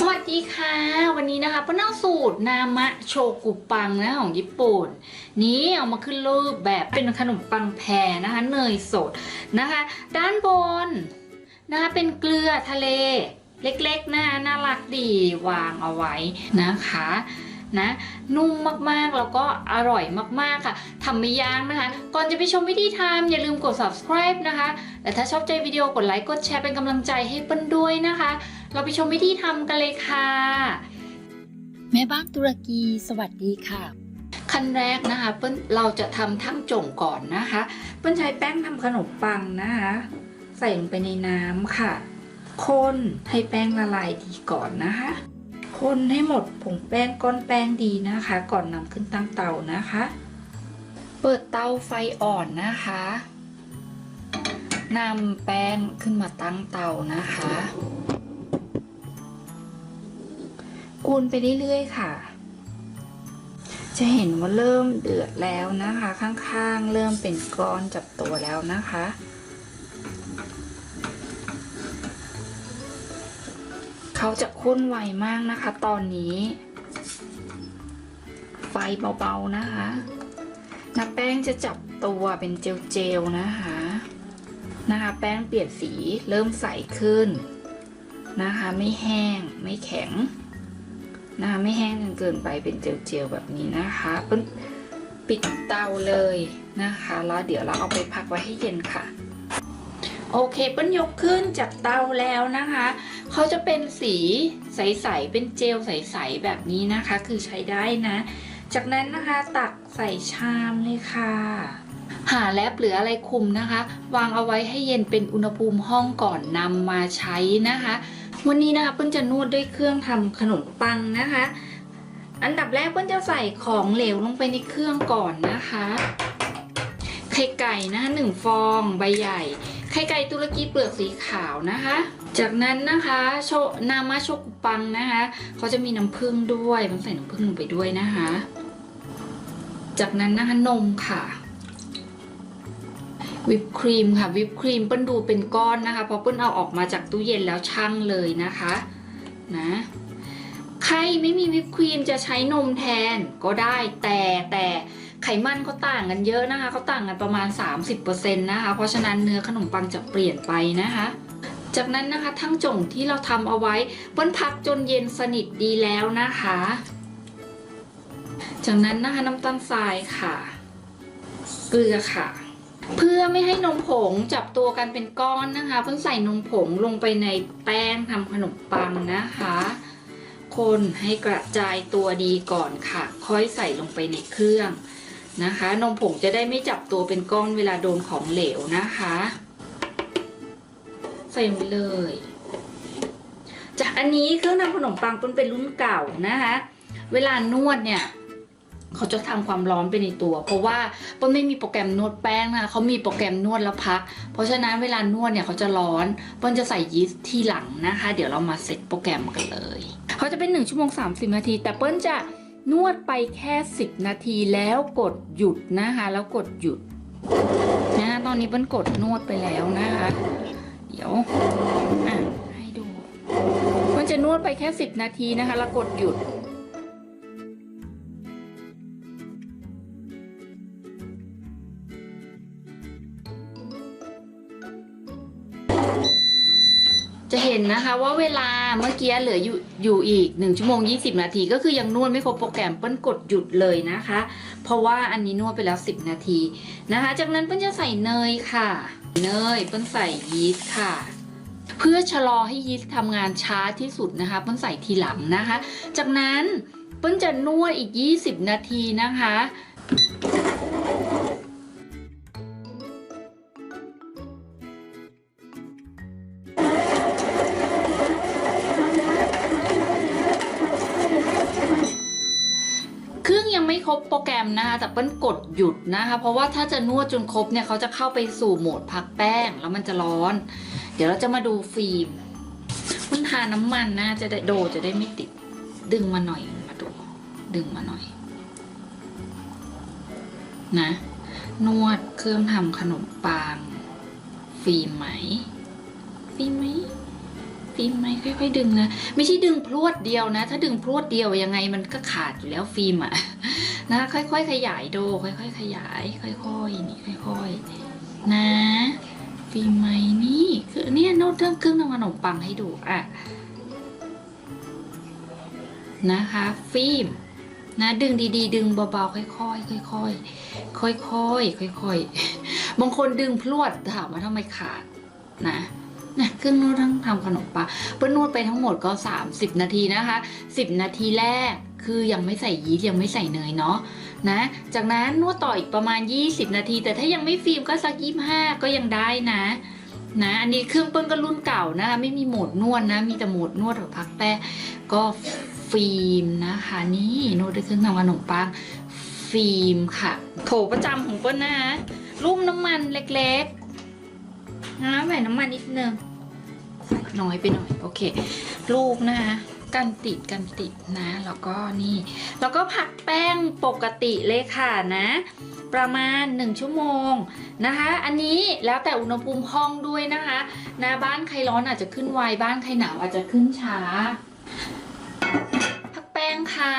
สวัสดีค่ะ วันนี้นะคะป้าน่าสูตรนามะโชกุปังนะของญี่ปุ่น นี้เอามาขึ้นรูปแบบเป็นขนมปังแพรนะคะเนยสดนะคะ ด้านบนนะคะเป็นเกลือทะเลเล็กๆนะคะน่ารักดีวางเอาไว้นะคะ นะนุ่มมากๆ แล้วก็อร่อยมากๆค่ะทำไม่ยากนะคะ ก่อนจะไปชมวิธีทำอย่าลืมกด subscribe นะคะแต่ถ้าชอบใจวิดีโอกดไลค์กดแชร์เป็นกำลังใจให้เปิ้ลด้วยนะคะ เราไปชมวิธีทำกันเลยค่ะ แม่บ้านตุรกีสวัสดีค่ะขั้นแรกนะคะเปิ้ลเราจะทำทั้งจ่งก่อนนะคะ เปิ้ลใช้แป้งทำขนมปังนะคะ ใส่ลงไปในน้ำค่ะ คนให้แป้งละลายดีก่อนนะคะ คนให้หมดผงแป้งก้อนแป้งดีนะคะ ก่อนนำขึ้นตั้งเตานะคะ เปิดเตาไฟอ่อนนะคะนำแป้งขึ้นมาตั้งเตานะคะกูนไปเรื่อยๆค่ะ จะเห็นว่าเริ่มเดือดแล้วนะคะ ข้างๆ เริ่มเป็นก้อนจับตัวแล้วนะคะ เขาจะข้นไวมากนะคะ ตอนนี้ ไฟเบาๆนะคะน้ำแป้งจะจับตัวเป็นเจลๆนะคะ นะคะแป้งเปลี่ยนสีเริ่มใสขึ้นนะคะ ไม่แห้งไม่แข็งนะคะไม่แห้งจนเกินไปเป็นเจลๆแบบนี้นะคะปิดเตาเลยนะคะ แล้วเดี๋ยวเราเอาไปพักไว้ให้เย็นค่ะ โอเคเปิ้ลยกขึ้นจากเตาแล้วนะคะ เขาจะเป็นสีใสๆ เป็นเจลใสๆ แบบนี้นะคะ คือใช้ได้นะ จากนั้นนะคะตักใส่ชามเลยค่ะ หาแลบหรืออะไรคุมนะคะ วางเอาไว้ให้เย็นเป็นอุณหภูมิห้องก่อนนำมาใช้นะคะ วันนี้นะคะเปิ้ลจะนวดด้วยเครื่องทำขนมปังนะคะ อันดับแรกเปิ้ลจะใส่ของเหลวลงไปในเครื่องก่อนนะคะ ไข่ไก่นะคะหนึ่งฟองใบใหญ่ ไข่ไก่ตุรกีเปลือกสีขาวนะคะ จากนั้นนะคะโชนามาโชกุปังนะคะเขาจะมีน้ำผึ้งด้วยมันใส่น้ำผึ้งลงไปด้วยนะคะ จากนั้นนะคะนมค่ะวิปครีมค่ะวิปครีมเปิ้ลดูเป็นก้อนนะคะเพราะเปิ้ลเอาออกมาจากตู้เย็นแล้วชั่งเลยนะคะนะใครไม่มีวิปครีมจะใช้นมแทนก็ได้แต่แต่ ไขมันเขาต่างกันเยอะนะคะเขาต่างกันประมาณ 30%นะคะ เพราะฉะนั้นเนื้อขนมปังจะเปลี่ยนไปนะคะจากนั้นนะคะทั้งจงที่เราทำเอาไว้เปิ้ลพักจนเย็นสนิทดีแล้วนะคะ จากนั้นนะคะน้ำตาลทรายค่ะ เกลือค่ะ เพื่อไม่ให้นมผงจับตัวกันเป็นก้อนนะคะเพิ่งใส่นมผงลงไปในแป้งทำขนมปังนะคะ คนให้กระจายตัวดีก่อนค่ะ ค่อยใส่ลงไปในเครื่อง นะคะ นมผงจะได้ไม่จับตัวเป็นก้อนเวลาโดนของเหลวนะคะ ใส่ไปเลยจากอันนี้เครื่องทำขนมปังเป็นเป็นรุ่นเก่านะคะ เวลานวดเนี่ยเขาจะทำความร้อนไปในตัว เพราะว่าเปิ้ลไม่มีโปรแกรมนวดแป้งนะคะเขามีโปรแกรมนวดแล้วพัก เพราะฉะนั้นเวลานวดเนี่ยเขาจะร้อนเปิ้ลจะใส่ยีสต์ที่หลังนะคะ เดี๋ยวเรามาเซตโปรแกรมกันเลย เขาจะเป็น1ชั่วโมง30นาที แต่เปิ้ลจะ นวดไปแค่ 10 นาทีแล้วกดหยุดนะคะ แล้วกดหยุดนะตอนนี้เปิ้ลกดนวดไปแล้วนะคะ เดี๋ยวอะให้ดูมันจะนวดไปแค่ 10 นาทีนะคะ แล้วกดหยุด จะเห็นนะคะว่าเวลาเมื่อกี้เหลืออยู่อยู่อีก 1 ชั่วโมง 20 นาที ก็คือยังนวดไม่ครบโปรแกรมเปิ้ลกดหยุดเลยนะคะ เพราะว่าอันนี้นวดไปแล้ว 10 นาทีนะคะ จากนั้นเปิ้ลจะใส่เนยค่ะ เนยเปิ้ลใส่ยีสต์ค่ะ เพื่อชะลอให้ยีสต์ทำงานช้าที่สุดนะคะเปิ้ลใส่ทีหลังนะคะ จากนั้นเปิ้ลจะนวดอีก 20 นาทีนะคะ ครบโปรแกรมนะคะแต่เปิ้ลกดหยุดนะคะ เพราะว่าถ้าจะนวดจนครบเนี่ยเขาจะเข้าไปสู่โหมดพักแป้งแล้วมันจะร้อน เดี๋ยวเราจะมาดูฟิล์มมันทาน้ำมันนะจะได้โดจะได้ไม่ติดดึงมาหน่อยมาดูดึงมาหน่อย นะ นวดเครื่องทำขนมปังฟิล์มไหมฟิล์มไหมฟิล์มไหมค่อยๆดึงนะ ไม่ใช่ดึงพรวดเดียวนะ ถ้าดึงพรวดเดียวยังไงมันก็ขาดอยู่แล้วฟิล์มอะ นะค่อยๆ ขยายดูค่อยๆ ขยาย ค่อยๆนี่ค่อยๆ นะฟิล์มไหมนี่คือเนี่ยโน้ตเรื่องครึ่งทำขนมปังให้ดูอะนะคะ ฟิล์มนะดึงดีๆ ดึงเบาๆค่อยๆค่อยๆค่อยๆค่อยๆบางคนดึงพรวดถามว่าทำไมขาดนะนะเครื่องนวดทั้งทำขนมปังเปิ้ลนวดไปทั้งหมดก็ 30 นาทีนะคะ 10 นาทีแรก คือยังไม่ใส่ยีสต์ยังไม่ใส่เนยเนาะนะ จากนั้นนวดต่ออีกประมาณ 20 นาที แต่ถ้ายังไม่ฟิล์มก็สัก25ก็ยังได้นะนะอันนี้เครื่องเปิ้ลก็รุ่นเก่านะคะไม่มีโหมดนวดนะ มีแต่โหมดนวดแบบพักแป้ก็ฟิล์มนะคะนี่นวดด้วยเครื่องทำขนมปังฟิล์มค่ะโถประจำของเปิ้ลนะคะรุ่มน้ำมันเล็กๆนะใส่น้ำมันนิดนึงใส่น้อยไปหน่อยโอเครูปนะคะ กันติดกันติดนะ แล้วก็นี่ แล้วก็ผักแป้งปกติเลยค่ะนะ ประมาณ 1 ชั่วโมงนะคะ อันนี้แล้วแต่อุณหภูมิห้องด้วยนะคะนะบ้านใครร้อนอาจจะขึ้นไวบ้านใครหนาวอาจจะขึ้นช้า พักแป้งค่ะ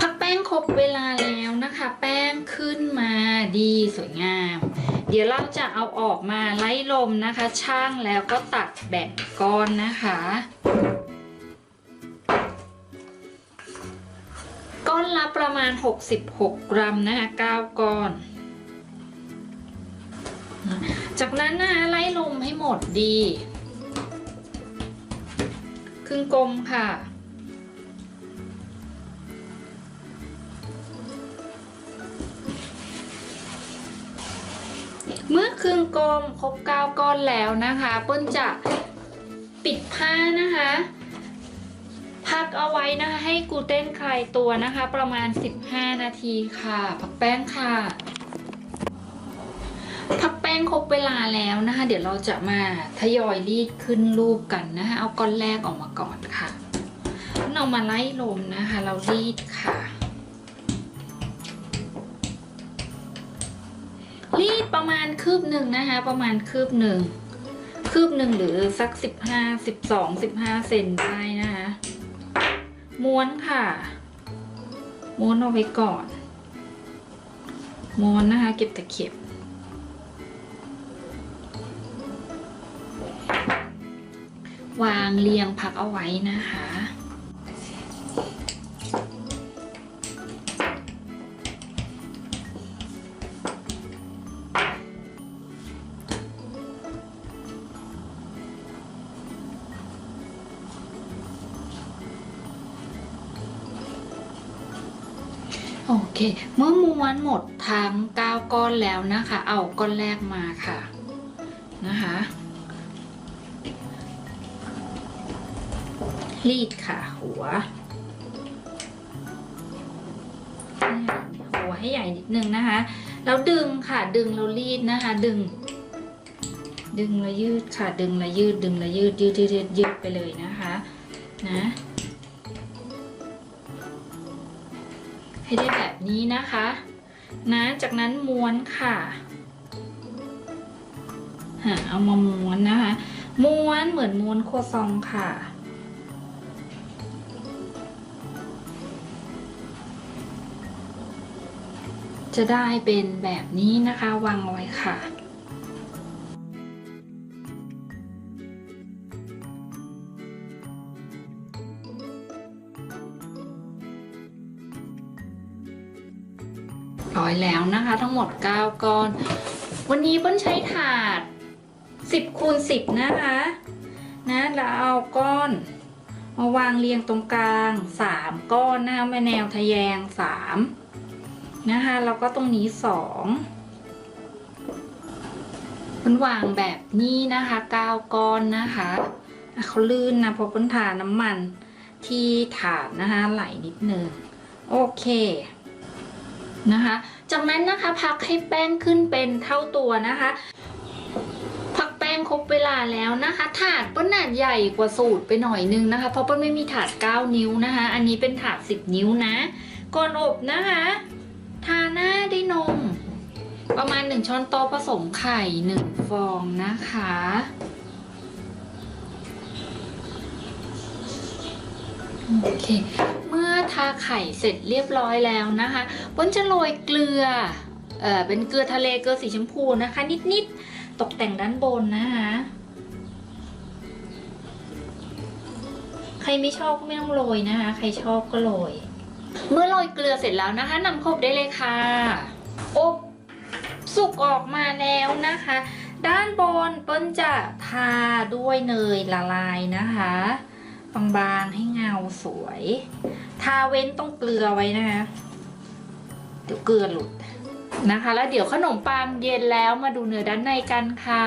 พักแป้งครบเวลาแล้วนะคะ แป้งขึ้นมาดีสวยงาม เดี๋ยวเราจะเอาออกมาไล่ลมนะคะ ช่างแล้วก็ตัดแบ่งก้อนนะคะ ก้อนละประมาณ 66 กรัมนะคะ 9 ก้อน จากนั้นนะคะไล่ลมให้หมดดี ครึ่งกลมค่ะเมื่อครึ่งกลมครบ9ก้อนแล้วนะคะเปิ้ลจะปิดผ้านะคะ พักเอาไว้นะคะให้กูเต้นคลายตัวนะคะ ประมาณ 15 นาทีค่ะ พักแป้งค่ะ พักแป้งครบเวลาแล้วนะคะ เดี๋ยวเราจะมาทยอยรีดขึ้นรูปกันนะคะ เอาก้อนแรกออกมาก่อนค่ะเอามาไล่ลมนะคะ เรารีดค่ะรีดประมาณคืบหนึ่งนะคะ ประมาณคืบหนึ่งคืบหนึ่งหรือสักสิบห้าสิบสองสิบห้าเซนได้นะคะ ม้วนค่ะ ม้วนเอาไว้ก่อน ม้วนนะคะ เก็บตะเข็บ วางเรียงพักเอาไว้นะคะ โอเค เมื่อม้วนหมดทั้ง9ก้อนแล้วนะคะ เอาก้อนแรกมาค่ะนะคะรีดค่ะ หัว หัวให้ใหญ่นิดนึงนะคะ แล้วดึงค่ะ ดึงแล้วรีดนะคะ ดึง ดึงแล้วยืดค่ะ ดึงแล้วยืด ดึงแล้วยืดยืดยืดยืดไปเลยนะคะ นะ ให้ได้แบบนี้นะคะ นะจากนั้นม้วนค่ะหาเอามาม้วนนะคะ ม้วนเหมือนม้วนครัวซองค่ะ จะได้เป็นแบบนี้นะคะวางไว้ค่ะ ร้อยแล้วนะคะ ทั้งหมด 9 ก้อน วันนี้เปิ้ลใช้ถาด 10คูณ10 นะคะนะแล้วเอาก้อน มาวางเรียงตรงกลาง 3 ก้อนนะคะแม่แนวทะแยง 3 นะคะแล้วก็ตรงนี้2เปิ้ลวางแบบนี้นะคะ9ก้อนนะคะเขาลื่นนะเพราะเปิ้ลทาน้ำมันที่ถาดนะคะไหลนิดนึงโอเคนะคะ จากนั้นนะคะพักให้แป้งขึ้นเป็นเท่าตัวนะคะ พักแป้งครบเวลาแล้วนะคะ ถาดป้นหนาดใหญ่กว่าสูตรไปหน่อยนึงนะคะ เพราะป้นไม่มีถาด 9 นิ้วนะคะ อันนี้เป็นถาด 10 นิ้วนะ ก่อนอบนะคะ ทาหน้าด้วยนม ประมาณ 1 ช้อนโต๊ะผสมไข่ 1 ฟองนะคะโอเค ทาไข่เสร็จเรียบร้อยแล้วนะคะปิ้ลจะโรยเกลือเอ่อเป็นเกลือทะเลเกลือสีชมพูนะคะ นิดๆตกแต่งด้านบนนะคะใครไม่ชอบก็ไม่ต้องโรยนะคะ ใครชอบก็โรย เมื่อโรยเกลือเสร็จแล้วนะคะนำครบได้เลยค่ะอบสุกออกมาแล้วนะคะ ด้านบนเปิ้ลจะทาด้วยเนยละลายนะคะ บางๆให้เงาสวย ทาเว้นต้องเกลือไว้นะคะ เดี๋ยวเกลือหลุดนะคะ แล้วเดี๋ยวขนมปังเย็นแล้วมาดูเนื้อด้านในกันค่ะ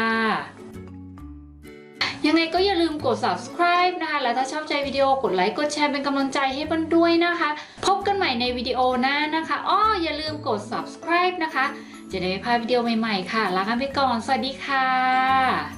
ยังไงก็อย่าลืมกด subscribe นะคะ แล้วถ้าชอบใจวิดีโอกดไลค์ กดแชร์เป็นกำลังใจให้มันด้วยนะคะ พบกันใหม่ในวิดีโอหน้านะคะ อ้อ อย่าลืมกด subscribe นะคะ จะได้ไม่พลาดวิดีโอใหม่ๆค่ะ ลากันไปก่อน สวัสดีค่ะ